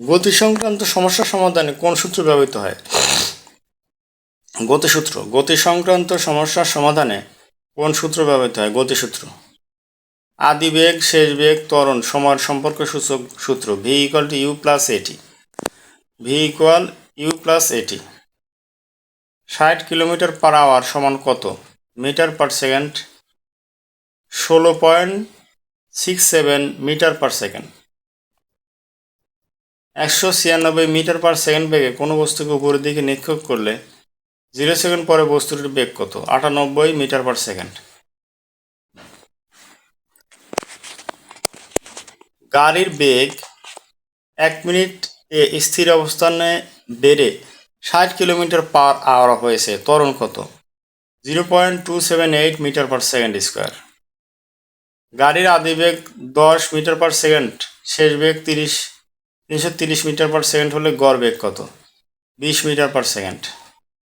গতি সংক্রান্ত সমস্যা সমাধানে কোন সূত্র ব্যবহৃত হয়? গতিসূত্র। গতি সংক্রান্ত সমস্যার সমাধানে কোন সূত্র ব্যবহৃত হয়? গতিসূত্র। আদি বেগ শেষ বেগ ত্বরণ সময়ের সম্পর্ক সূচক সূত্র। V equal to U plus A T V equal U plus A T ষাট কিলোমিটার পার আওয়ার সমান কত? মিটার পার সেকেন্ড ষোলো point six seven metre per second একশো ছিয়ানব্বই মিটার পার সেকেন্ড বেগে কোনো বস্তুকে উপরের দিকে নিক্ষেপ করলে জিরো সেকেন্ড পরে বস্তুটির বেগ কত? আটানব্বই মিটার পার সেকেন্ড। গাড়ির বেগ এক মিনিট স্থির অবস্থানে বেড়ে ষাট কিলোমিটার পার আওয়ার হয়েছে। ত্বরণ কত? Zero point two seven eight metre per second square. গাড়ির আদি বেগ দশ মিটার পার সেকেন্ড, শেষ বেগ তিরিশ। তিনশো তিরিশ মিটার পার সেকেন্ড হলে গড় বেগ কত? বিশ মিটার পার সেকেন্ড।